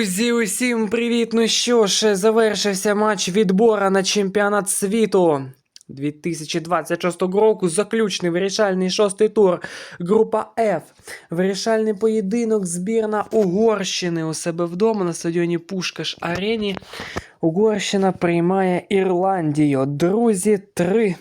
Друзі, усім привіт! Ну що ж, завершився матч відбора на чемпіонат світу 2026 року. Заключний вирішальний шостий тур. Група F. Вирішальний поєдинок збірна Угорщини у себе вдома на стадіоні Пушкаш Арені. Угорщина приймає Ірландію. Друзі, 3-2.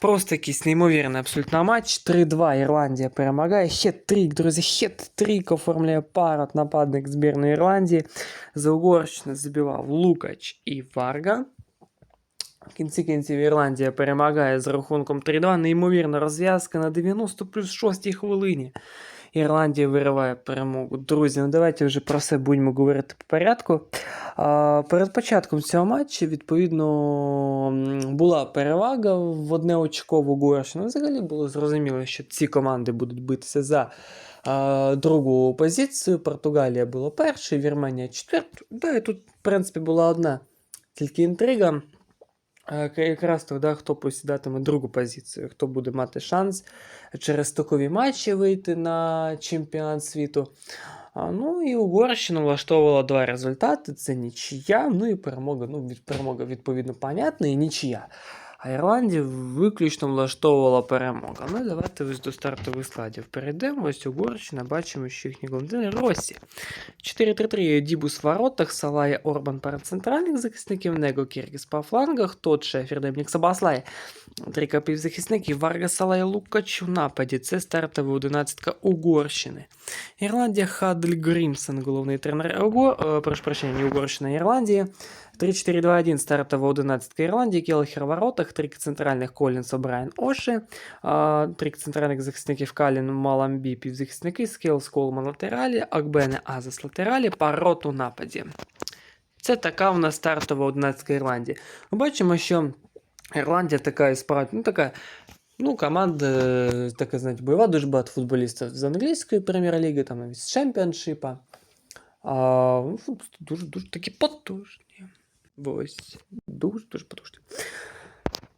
Просто якийсь неймовірний абсолютно матч. 3-2 Ірландія перемагає. Хет-трік, друзі, хет-трік оформляє парад нападник збірної Ірландії. За Угорщину забивав Лукач і Варга. В кінці кінців Ірландія перемагає з рахунком 3-2. Неймовірна розв'язка на 90 плюс 6 хвилині. Ірландія вириває перемогу. Друзі, ну давайте вже про все будемо говорити по порядку. А, перед початком цього матчу, відповідно, була перевага в одне очко в Угорщину. Взагалі було зрозуміло, що ці команди будуть битися за а, другу позицію. Португалія була першою, Вірменія четвертою. Да, і тут, в принципі, була одна тільки інтрига. Якраз тоді, хто посідатиме другу позицію, хто буде мати шанс через такові матчі вийти на чемпіонат світу. Ну і Угорщина влаштовувала два результати: це нічия, ну і перемога. Ну, від перемога, відповідно, понятна, і нічия. А Ірландія виключно влаштовувала перемога. Ну, давайте ось до стартових складів перейдемо. Ось Угорщина, бачимо, що їхні голдини Росі. 4-3-3 Дібус в воротах, Салая Орбан перед центральних захисників, Него Кіргіс по флангах, тот же Фірдемнік Сабаслай. Три капівзахисників, Варга Салая Лукач у нападі. Це стартова одинадцятка Угорщини. Ірландія Хадель Грімсон, головний тренер Уго... е, прошу прощення, Угорщина, Ірландії. 3-4-2-1 стартова одинадцятка Ірландії, Келхер в воротах, три центральних Колінс, Брайан Оші, а, три центральних захисників Калін, Маламбі, півзахисники, Скелс, Колман латералі, Акбене, Азас латералі, Парот у нападі. Це така в нас стартова одинадцятка Ірландії. Ми бачимо, що Ірландія така і справді, ну така Ну, команда, е, така, знаєте, бойова дуже багато футболістів з англійської прем'єр-ліги, там навіть з чемпіоншипа. А, ну, фу- дуже, дуже такі потужні. Ось. Дуже, дуже потужні.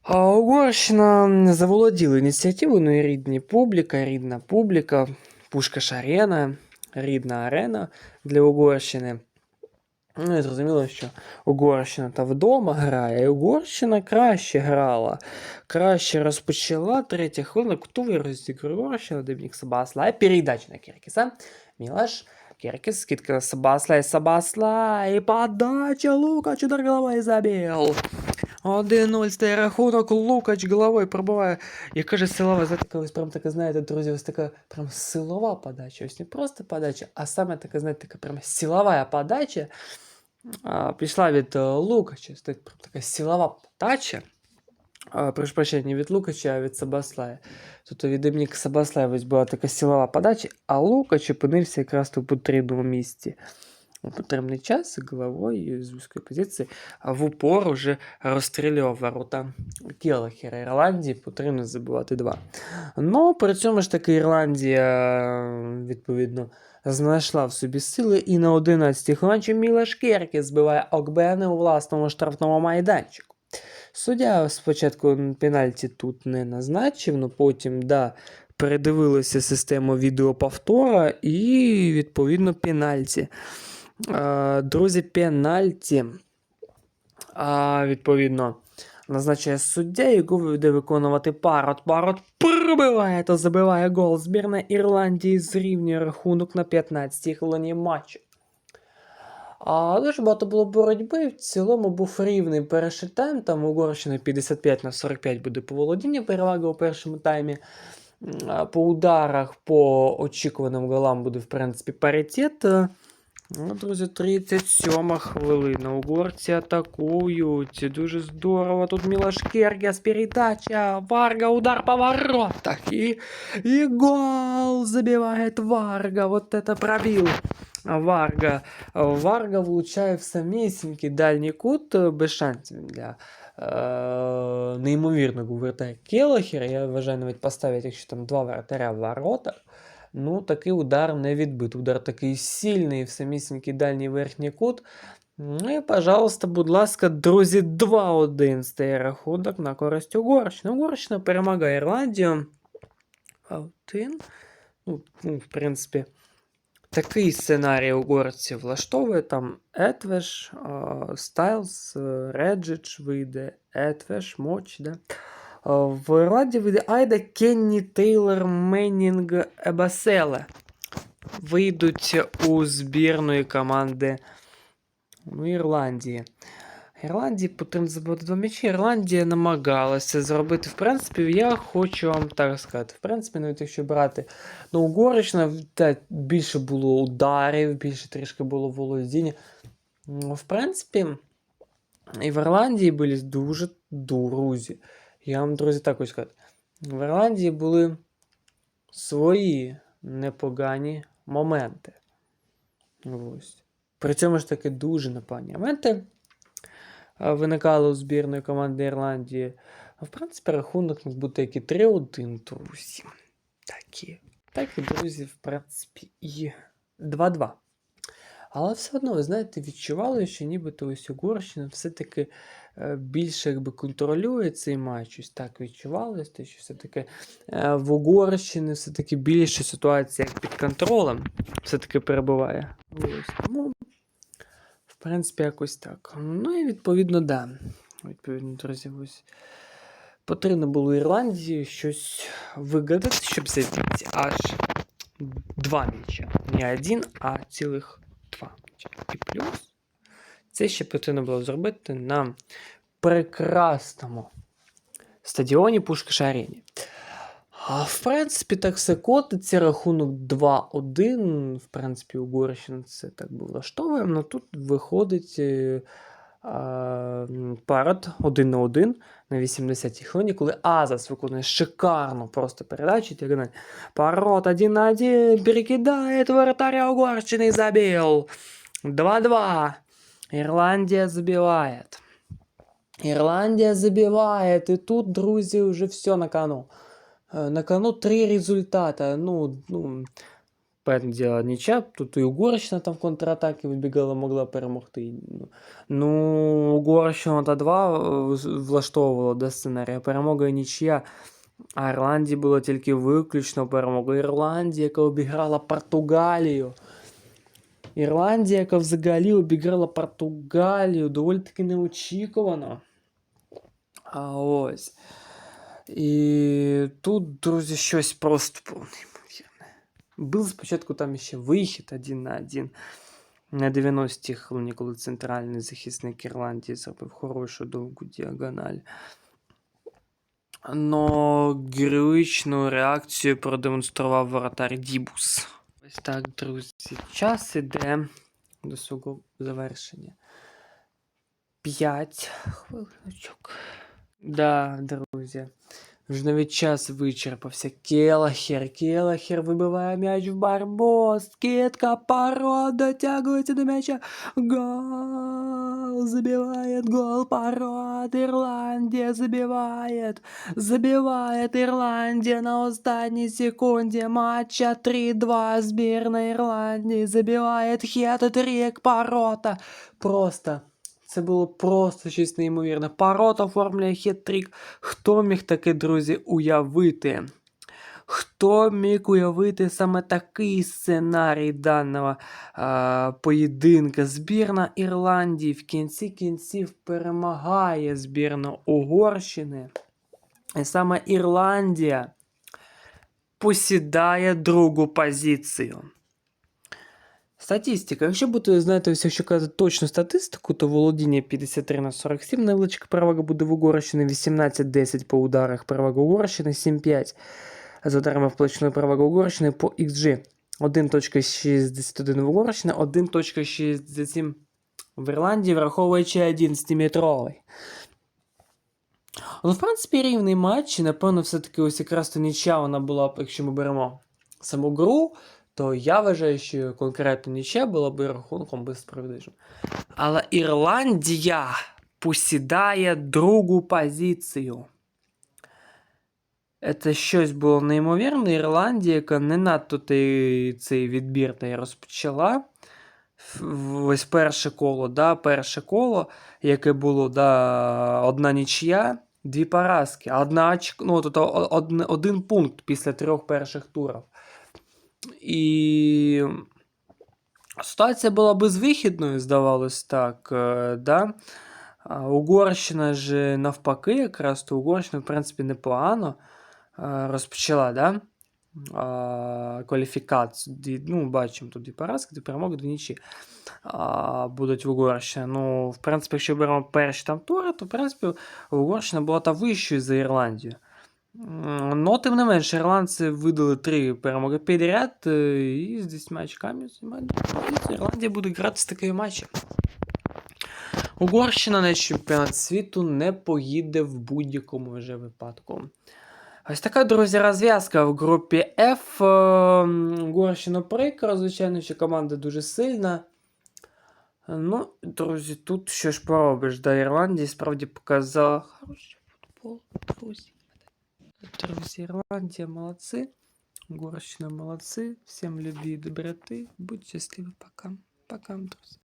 А Угорщина заволоділа ініціативою, ну і рідні публіка, рідна публіка, Пушкаш Арена, рідна арена для Угорщини. Ну і зрозуміло, що Угорщина та вдома грає, і Угорщина краще грала краще розпочала. Третя хвилина. Кутовий розігрує Угорщина, Дебнік Сабаслай. Передача на Кіркіса. Мілаш. Киркис, скидка на Сабаслай, Сабаслай, подача, Лукач, удар головой забил. 1-0 стає рахунок, Лукач головою пробиває. Яка же силова, знаєте, колись прям така, знаєте, друзі, ось така прям силова подача. Ось не просто подача, а саме така, знаєте, така прям силова подача. А, пішла від е, Лукача. Ось так, прям така силова подача. Прошу прощення, не від Лукача, а від Сабаслая. Тобто від імені Сабаслая ось була така силова подача, а Лукач опинився якраз у потрібному місці. У потрібний час головою з вузької позиції в упор уже розстрілював ворота Келахера Ірландії, потрібно забивати два. Ну, при цьому ж таки Ірландія, відповідно, знайшла в собі сили і на 11-й хвилинці Мілаш Керкі збиває Окбене у власному штрафному майданчику. Суддя спочатку пенальті тут не назначив, але потім да, передивилися систему відеоповтора і, відповідно, пенальті. Друзі, пенальті. А, відповідно, назначає суддя, яку буде виконувати парот. Парот пробиває та забиває гол. Збірна Ірландії зрівнює рахунок на 15-й хвилині матчу. А дуже багато було боротьби. В цілому був рівний перший тайм. Там Угорщина 55 на 45 буде по володінню перевага у першому таймі. По ударах, по очікуваним голам буде, в принципі, паритет. Е, Ну, друзі, 37 хвилина. Угорці атакують. Дуже здорово. Тут Мілаш Кергіас, передача. Варга, удар по воротах. И, и гол забивает Варга. Вот это пробил. Варга. Варга влучає в самісінький дальній кут е, без шансів для е, неймовірного вратаря Келохера. Я вважаю навіть поставити, якщо там два вратаря в воротах. Ну, такий удар не відбит. Удар такий сильний в самісінький дальній верхній кут. Ну і, пожалуйста, будь ласка, друзі, 2-1 стає рахунок на користь Угорщини. Угорщина перемагає Ірландію. Один. Ну, ну, в принципі, Такий сценарій угорців влаштовує там Етвеш, Стайлз, Реджич вийде, Етвеш, Моч, да? В Ірландії вийде Айда, Кенні, Тейлор, Меннінг, Ебаселе. Вийдуть у збірної команди ну, Ірландії. Ірландії потрібно забити два м'ячі. Ірландія намагалася зробити. В принципі, я хочу вам так сказати. В принципі, навіть якщо брати ну, Угорщина, та більше було ударів, більше трішки було володіння. Ну, В принципі, і в Ірландії були дуже друзі. Я вам, друзі, так хочу сказати. В Ірландії були свої непогані моменти. Ось. При цьому ж таки дуже непогані моменти виникали у збірної команди Ірландії. В принципі, рахунок міг бути як і 3-1, друзі. Такі. Так і, друзі, в принципі, і 2-2. Але все одно, ви знаєте, відчували, що нібито ось Угорщина все-таки е, більше якби, контролює цей матч. Ось так відчувалося, що все-таки е, в Угорщині все-таки більше ситуація як під контролем все-таки перебуває. Ось. Тому, в принципі, якось так. Ну і відповідно, да. Відповідно, друзі, ось. Потрібно було Ірландії щось вигадати, щоб забити аж два м'яча. Не один, а цілих два м'яча. І плюс це ще потрібно було зробити на прекрасному стадіоні Пушкаш Арені. В принципі, так все котиться. Рахунок 2-1. В принципі, Угорщина це так би влаштовує. але тут виходить е, а, парад 1 на 1 на 80-й хвилині, коли Азас виконує шикарну просто передачу. Парот 1 на 1 перекидает вратаря Угорщины и забил. 2-2. Ирландия забивает. Ирландия забивает. И тут, друзі, уже все на кону. Э, На кону три результата. Ну, ну, Понятное дело, нічия. Тут і Угорщина там в контратакі вибігала, могла перемогти. Ну, Угорщина та два е, влаштовувала до сценарія. Перемога і нічия. А Ірландії було тільки виключно перемога. Ірландія, яка обіграла Португалію. Ірландія, яка взагалі обіграла Португалію, доволі таки неочікувано. А ось. І тут, друзі, щось просто неймовірне. Був спочатку там ще вихід один на один. На 90-й хвилині, коли центральний захисник Ірландії зробив хорошу довгу діагональ. Но героїчну реакцію продемонстрував воротар Дібус. Ось так, друзі. Час іде до свого завершення. П'ять хвилиночок. Да, друзі. Вже навіть час вичерпався. Келахер, Келахер вибиває м'яч в барбос. Кітка парод дотягується до м'яча. Гол! Забивает гол парод. Ірландія забивает. Забивает Ірландія на останній секунді матча 3-2. Збірна Ірландії забивает хет-трик парота. Просто. Це було просто щось неймовірне. Парот оформлює хет-трик. Хто міг таке, друзі, уявити? Хто міг уявити саме такий сценарій даного а, поєдинка? Збірна Ірландії в кінці кінців перемагає збірну Угорщини. І саме Ірландія посідає другу позицію. Статистика. Якщо бути, знаєте, ось якщо казати точну статистику, то володіння 53 на 47, невеличка перевага буде в Угорщини, 18-10 по ударах перевага Угорщини, 7-5 з ударами в перевага Угорщини по XG. 1.61 в Угорщини, 1.67 в Ірландії, враховуючи 11-метровий. Ну, в принципі, рівний матч, і напевно, все-таки ось якраз то нічя вона була якщо ми беремо саму гру, то я вважаю, що конкретно нічия була б рахунком безсправедливим. Але Ірландія посідає другу позицію. Це щось було неймовірне. Ірландія, яка не надто цей відбір та й розпочала. Ось перше коло, да, перше коло, яке було да, одна нічия, дві поразки, одна ну, тобто один пункт після трьох перших турів. І Ситуація була безвихідною, здавалось так, е, да? Угорщина ж навпаки, якраз то Угорщина, в принципі, непогано е, розпочала, да? кваліфікацію. Ну, бачимо тут і поразки, і перемоги, дві нічі будуть в Угорщині. Ну, в принципі, якщо беремо перші там тури, то в принципі Угорщина була та вищою за Ірландію. Ну, тим не менш, ірландці видали три перемоги підряд е, і з 10 очками займають. Ірландія буде грати з такими матчами. Угорщина на чемпіонат світу не поїде в будь-якому вже випадку. Ось така, друзі, розв'язка в групі F. Е, Угорщина прикро, звичайно, що команда дуже сильна. Ну, друзі, тут що ж поробиш, да, Ірландія справді показала хороший футбол, друзі. Друзі, Ірландія молодці. Угорщина молодці. Всім любі і доброти. Будь щасливі, пока. Пока, друзі.